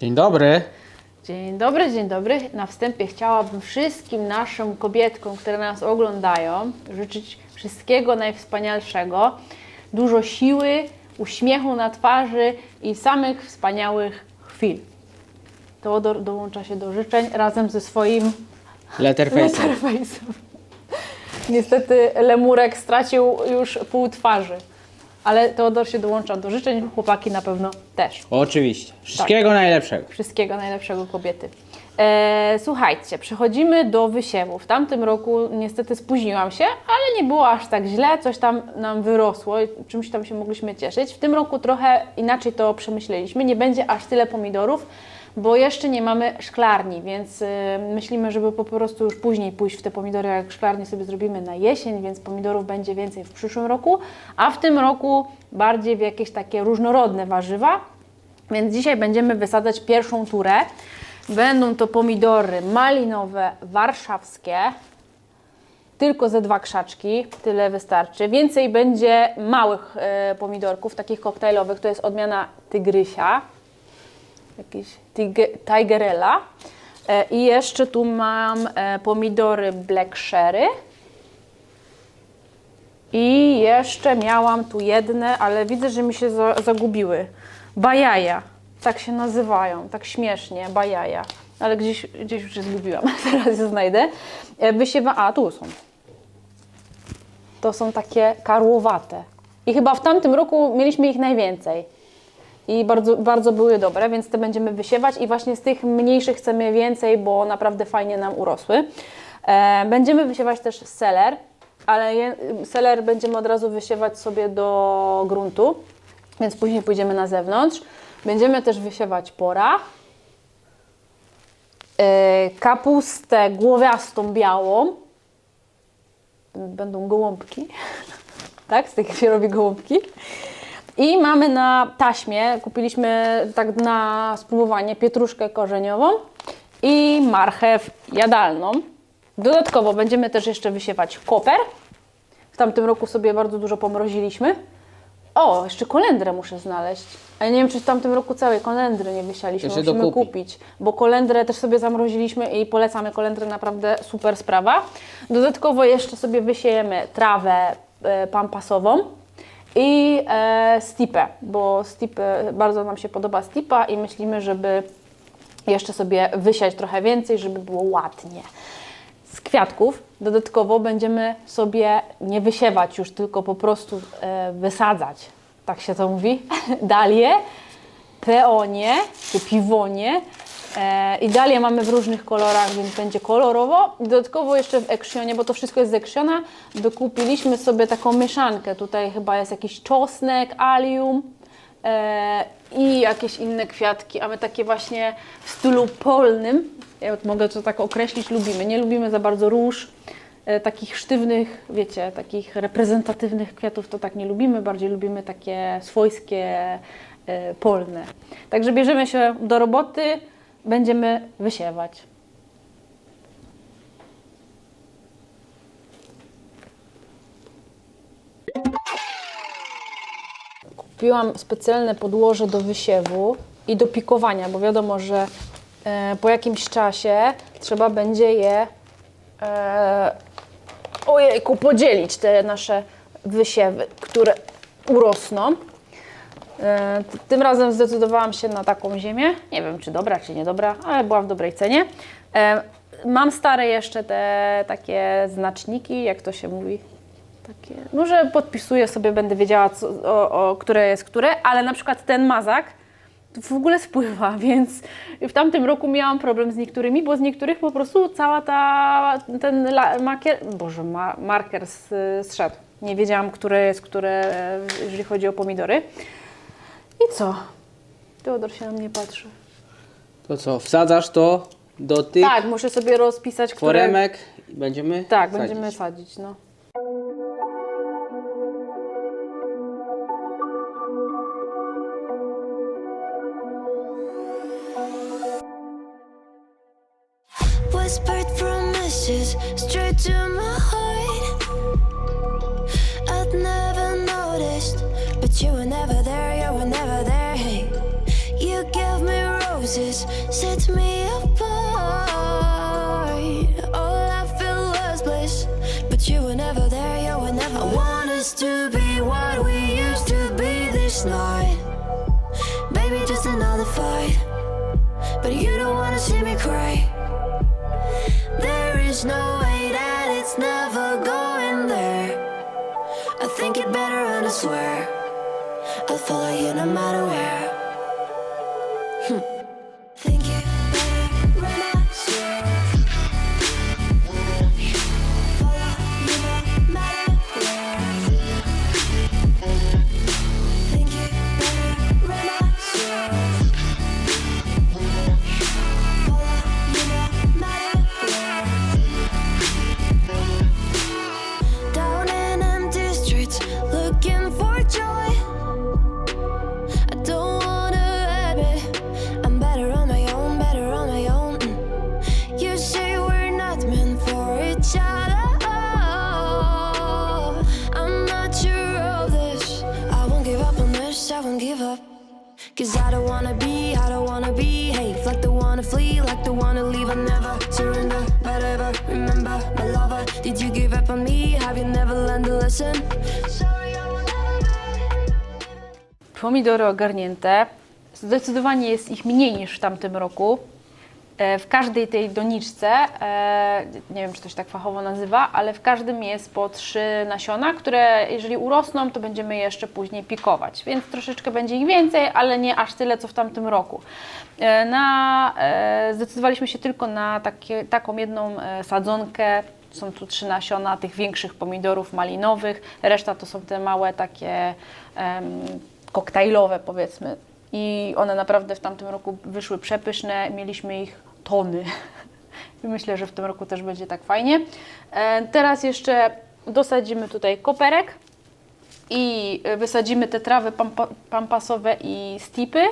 Dzień dobry. Dzień dobry, dzień dobry. Na wstępie chciałabym wszystkim naszym kobietkom, które nas oglądają, życzyć wszystkiego najwspanialszego, dużo siły, uśmiechu na twarzy i samych wspaniałych chwil. Teodor dołącza się do życzeń razem ze swoim Letterface. letterface'em. Niestety Lemurek stracił już pół twarzy, ale Teodor się dołącza do życzeń, chłopaki na pewno też. Oczywiście. Wszystkiego najlepszego. Wszystkiego najlepszego kobiety. E, słuchajcie, przechodzimy do wysiewu. W tamtym roku niestety spóźniłam się, ale nie było aż tak źle, coś tam nam wyrosło, i czymś tam się mogliśmy cieszyć. W tym roku trochę inaczej to przemyśleliśmy. Nie będzie aż tyle pomidorów, bo jeszcze nie mamy szklarni, więc e, myślimy, żeby po prostu już później pójść w te pomidory, jak szklarnię sobie zrobimy na jesień, więc pomidorów będzie więcej w przyszłym roku, a w tym roku bardziej w jakieś takie różnorodne warzywa. Więc dzisiaj będziemy wysadzać pierwszą turę. Będą to pomidory malinowe, warszawskie. Tylko ze dwa krzaczki, tyle wystarczy. Więcej będzie małych e, pomidorków, takich koktajlowych. To jest odmiana tygrysia, jakiś tig- tigerella. E, I jeszcze tu mam e, pomidory black sherry. I jeszcze miałam tu jedne, ale widzę, że mi się za, zagubiły. Bajaja. Tak się nazywają, tak śmiesznie, bajaja. Ale gdzieś, gdzieś już je zgubiłam, teraz je znajdę. E, Wysiewa, a tu są. To są takie karłowate. I chyba w tamtym roku mieliśmy ich najwięcej. I bardzo, bardzo były dobre, więc te będziemy wysiewać i właśnie z tych mniejszych chcemy więcej, bo naprawdę fajnie nam urosły. E, będziemy wysiewać też seler, ale seler będziemy od razu wysiewać sobie do gruntu, więc później pójdziemy na zewnątrz. Będziemy też wysiewać pora, e, kapustę głowiastą białą, będą gołąbki, tak? Z tych się robi gołąbki. I mamy na taśmie, kupiliśmy tak na spróbowanie pietruszkę korzeniową i marchew jadalną. Dodatkowo będziemy też jeszcze wysiewać koper. W tamtym roku sobie bardzo dużo pomroziliśmy. O, jeszcze kolendrę muszę znaleźć. Ale nie wiem, czy w tamtym roku całej kolendry nie wysialiśmy. Jeszcze Musimy dokupi. kupić, bo kolendrę też sobie zamroziliśmy i polecamy kolendrę, naprawdę super sprawa. Dodatkowo jeszcze sobie wysiejemy trawę e, pampasową i e, stipę, bo stipę, bardzo nam się podoba stipa i myślimy, żeby jeszcze sobie wysiać trochę więcej, żeby było ładnie. Z kwiatków dodatkowo będziemy sobie nie wysiewać już, tylko po prostu e, wysadzać, tak się to mówi, dalie, peonie czy piwonie. E, I dalie mamy w różnych kolorach, więc będzie kolorowo. Dodatkowo jeszcze w Eksionie, bo to wszystko jest z Eksiona, dokupiliśmy sobie taką mieszankę. Tutaj chyba jest jakiś czosnek, alium e, i jakieś inne kwiatki, a my takie właśnie w stylu polnym, ja mogę to tak określić, lubimy. Nie lubimy za bardzo róż, e, takich sztywnych, wiecie, takich reprezentatywnych kwiatów to tak nie lubimy, bardziej lubimy takie swojskie, polne. Także bierzemy się do roboty, będziemy wysiewać. Kupiłam specjalne podłoże do wysiewu i do pikowania, bo wiadomo, że e, po jakimś czasie trzeba będzie je e, ojejku, podzielić te nasze wysiewy, które urosną. E, Tym razem zdecydowałam się na taką ziemię. Nie wiem, czy dobra, czy niedobra, ale była w dobrej cenie. E, Mam stare jeszcze te takie znaczniki, jak to się mówi? Takie, no, podpisuję sobie, będę wiedziała, co, o, o, które jest które, ale na przykład ten mazak w ogóle spływa, więc w tamtym roku miałam problem z niektórymi, bo z niektórych po prostu cała ta, ten la, makier, boże, ma, marker zszedł. Nie wiedziałam, które jest które, jeżeli chodzi o pomidory. I co? Teodor się na mnie patrzy. To co, wsadzasz to do tych Tak, muszę sobie rozpisać, które... foremek i będziemy Tak, sadzić. będziemy sadzić, no. Whispered promises straight to my heart. Set me apart. All I felt was bliss, but you were never there. You were never. I want us to be what we used to be this night. Baby, just another fight, but you don't wanna see me cry. There is no way that it's never going there. I think it better and I swear I'll follow you no matter where. Be. Pomidory ogarnięte. Zdecydowanie jest ich mniej niż w tamtym roku. E, W każdej tej doniczce, e, nie wiem czy to się tak fachowo nazywa, ale w każdym jest po trzy nasiona, które jeżeli urosną, to będziemy jeszcze później pikować. Więc troszeczkę będzie ich więcej, ale nie aż tyle co w tamtym roku. E, Na, zdecydowaliśmy się tylko na takie, taką jedną sadzonkę. Są tu trzy nasiona tych większych pomidorów malinowych, reszta to są te małe takie em, koktajlowe powiedzmy. I one naprawdę w tamtym roku wyszły przepyszne, mieliśmy ich tony. Myślę, że w tym roku też będzie tak fajnie. E, Teraz jeszcze dosadzimy tutaj koperek i e, wysadzimy te trawy pampa, pampasowe i stipy,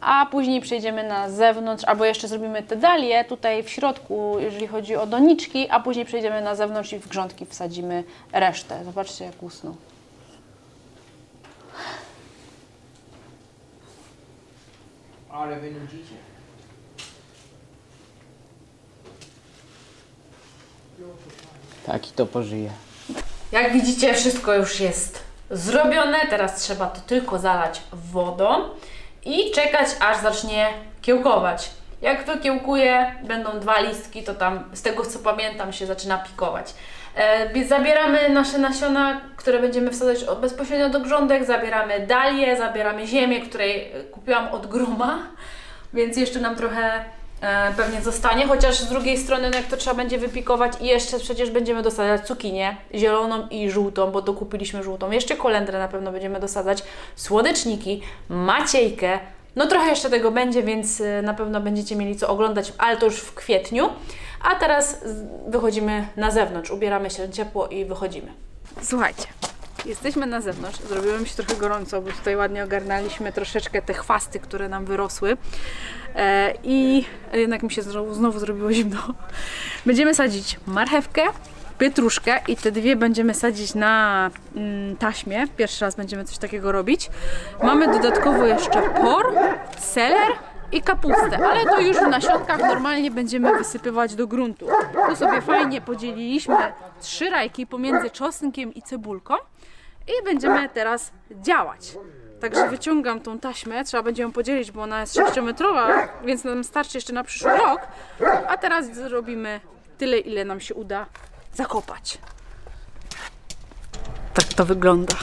a później przejdziemy na zewnątrz, albo jeszcze zrobimy te dalie tutaj w środku, jeżeli chodzi o doniczki, a później przejdziemy na zewnątrz i w grządki wsadzimy resztę. Zobaczcie jak usnął. Ale wy nudzicie. Taki to pożyje. Jak widzicie, wszystko już jest zrobione. Teraz trzeba to tylko zalać wodą i czekać, aż zacznie kiełkować. Jak to kiełkuje, będą dwa listki, to tam z tego co pamiętam się zaczyna pikować. E, zabieramy nasze nasiona, które będziemy wsadzać bezpośrednio do grządek, zabieramy dalię, zabieramy ziemię, której kupiłam od groma, więc jeszcze nam trochę pewnie zostanie, chociaż z drugiej strony, no jak to trzeba będzie wypikować i jeszcze przecież będziemy dosadzać cukinię zieloną i żółtą, bo dokupiliśmy żółtą, jeszcze kolendrę na pewno będziemy dosadzać, słoneczniki, maciejkę, no trochę jeszcze tego będzie, więc e, na pewno będziecie mieli co oglądać, ale to już w kwietniu. A teraz wychodzimy na zewnątrz, ubieramy się ciepło i wychodzimy. Słuchajcie, jesteśmy na zewnątrz. Zrobiło mi się trochę gorąco, bo tutaj ładnie ogarnęliśmy troszeczkę te chwasty, które nam wyrosły. E, I jednak mi się znowu, znowu zrobiło zimno. Będziemy sadzić marchewkę, pietruszkę i te dwie będziemy sadzić na mm, taśmie. Pierwszy raz będziemy coś takiego robić. Mamy dodatkowo jeszcze por, seler i kapustę, ale to już w nasionkach normalnie będziemy wysypywać do gruntu. Tu sobie fajnie podzieliliśmy trzy rajki pomiędzy czosnkiem i cebulką i będziemy teraz działać. Także wyciągam tą taśmę, trzeba będzie ją podzielić, bo ona jest 6-metrowa, więc nam starczy jeszcze na przyszły rok. A teraz zrobimy tyle, ile nam się uda zakopać. Tak to wygląda.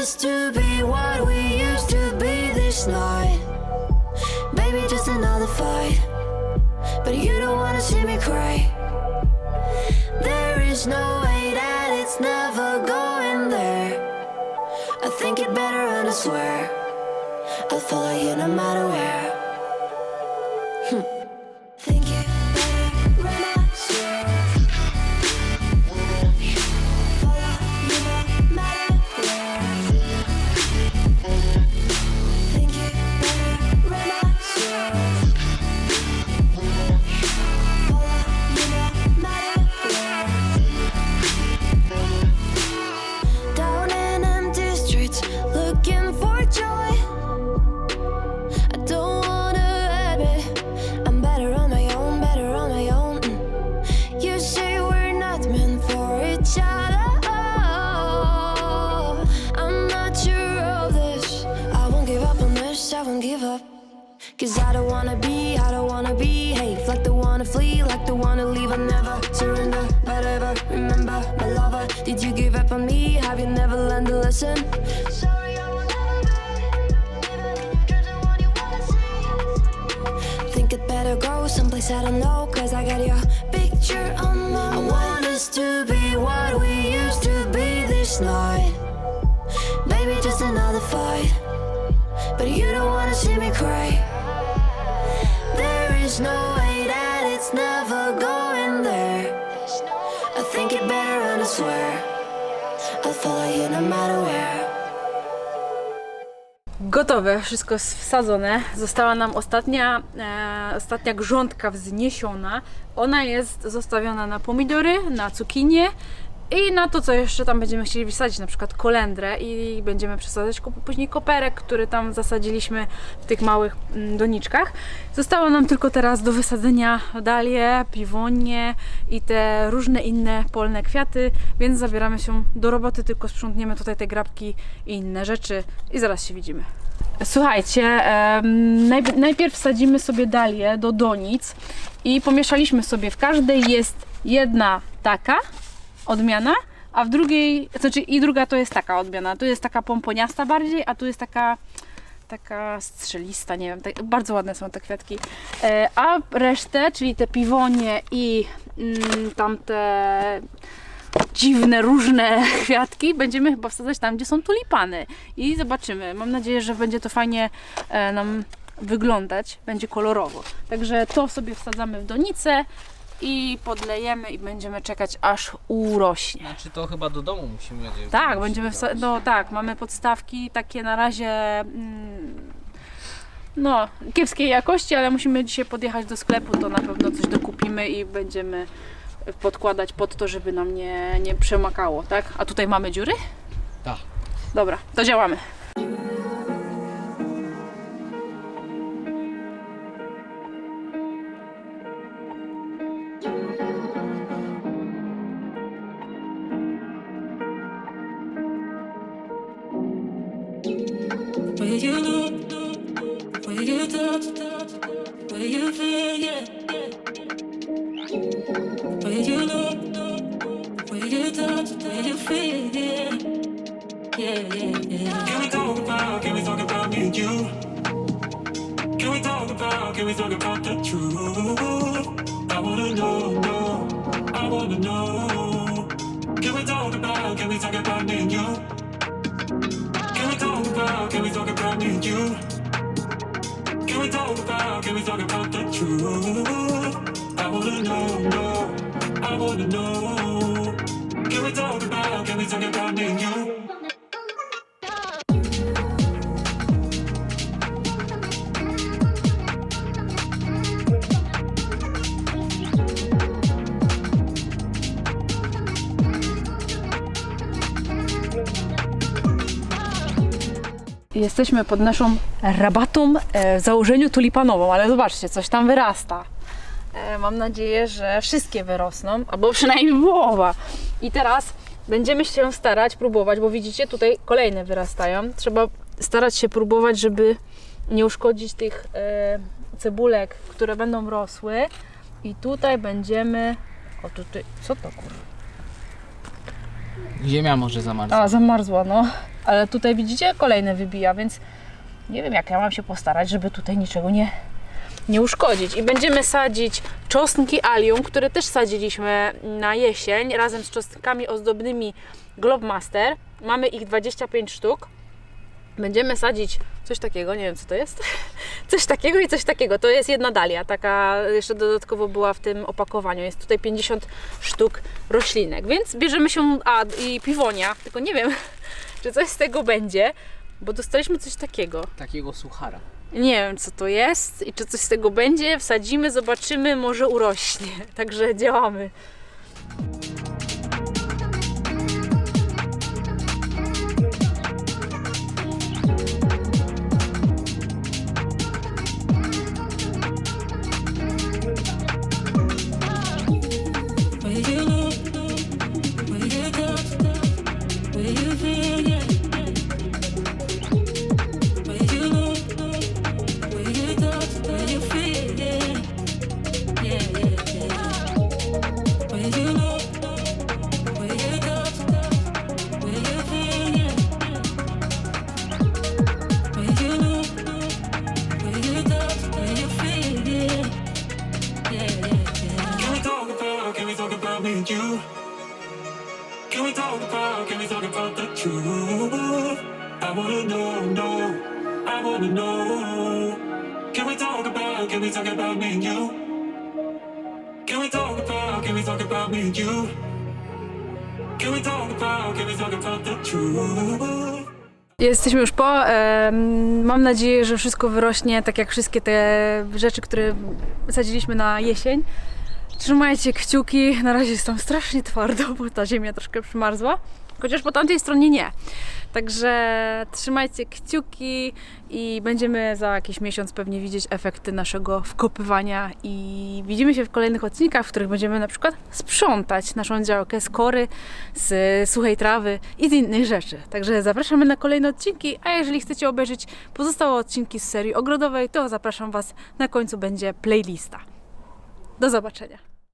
Us to be what we used to be this night. Baby, just another fight, but you don't wanna see me cry. There is no way that it's never going there. I think it better and I swear I'll follow you no matter where. Lesson? Sorry, I will never. Think it better go someplace I don't know, cause I got your picture on my mind. I want us to be what we used to be this night. Maybe just another fight. But you don't wanna see me cry. There is no way that it's never going there. I think it better and I swear Gotowe, wszystko wsadzone. Została nam ostatnia, e, ostatnia grządka wzniesiona. Ona jest zostawiona na pomidory, na cukinie i na to, co jeszcze tam będziemy chcieli wysadzić, na przykład kolendrę i będziemy przesadzać później koperek, który tam zasadziliśmy w tych małych mm, doniczkach. Zostało nam tylko teraz do wysadzenia dalie, piwonie i te różne inne polne kwiaty, więc zabieramy się do roboty, tylko sprzątniemy tutaj te grabki i inne rzeczy i zaraz się widzimy. Słuchajcie, najpierw wsadzimy sobie dalię do donic i pomieszaliśmy sobie. W każdej jest jedna taka odmiana, a w drugiej, znaczy i druga to jest taka odmiana. Tu jest taka pomponiasta bardziej, a tu jest taka taka strzelista, nie wiem, tak, bardzo ładne są te kwiatki. E, a resztę, czyli te piwonie i mm, tamte dziwne, różne kwiatki będziemy chyba wsadzać tam, gdzie są tulipany. I zobaczymy. Mam nadzieję, że będzie to fajnie e, nam wyglądać, będzie kolorowo. Także to sobie wsadzamy w donicę i podlejemy i będziemy czekać aż urośnie. Znaczy to chyba do domu musimy nadzieję. Tak, będziemy wsa- no tak, mamy podstawki takie na razie mm, no, kiepskiej jakości, ale musimy dzisiaj podjechać do sklepu, to na pewno coś dokupimy i będziemy podkładać pod to, żeby nam nie, nie przemakało, tak? A tutaj mamy dziury? Tak. Dobra, to działamy. Can we talk about, can we talk about me and you? Jesteśmy pod naszą rabatą e, w założeniu tulipanową, ale zobaczcie, coś tam wyrasta. E, mam nadzieję, że wszystkie wyrosną, albo przynajmniej połowa. I teraz będziemy się starać, próbować, bo widzicie, tutaj kolejne wyrastają. Trzeba starać się próbować, żeby nie uszkodzić tych e, cebulek, które będą rosły. I tutaj będziemy. O, tutaj. Co to kurwa? Ziemia może zamarzła. A, zamarzła, no. Ale tutaj widzicie, kolejne wybija, więc nie wiem, jak ja mam się postarać, żeby tutaj niczego nie, nie uszkodzić. I będziemy sadzić czosnki alium, które też sadziliśmy na jesień, razem z czosnkami ozdobnymi Globemaster. Mamy ich 25 sztuk. Będziemy sadzić coś takiego, nie wiem co to jest. Coś takiego i coś takiego. To jest jedna dalia, taka jeszcze dodatkowo była w tym opakowaniu. Jest tutaj 50 sztuk roślinek, więc bierzemy się, a i piwonia, tylko nie wiem, czy coś z tego będzie, bo dostaliśmy coś takiego. Takiego suchara. Nie wiem, co to jest i czy coś z tego będzie. Wsadzimy, zobaczymy, może urośnie. Także działamy. Jesteśmy już po. Mam nadzieję, że wszystko wyrośnie tak jak wszystkie te rzeczy, które sadziliśmy na jesień. Trzymajcie kciuki. Na razie jest tam strasznie twardo, bo ta ziemia troszkę przymarzła. Chociaż po tamtej stronie nie. Także trzymajcie kciuki i będziemy za jakiś miesiąc pewnie widzieć efekty naszego wkopywania i widzimy się w kolejnych odcinkach, w których będziemy na przykład sprzątać naszą działkę z kory, z suchej trawy i z innych rzeczy. Także zapraszamy na kolejne odcinki, a jeżeli chcecie obejrzeć pozostałe odcinki z serii ogrodowej, to zapraszam Was, na końcu będzie playlista. Do zobaczenia.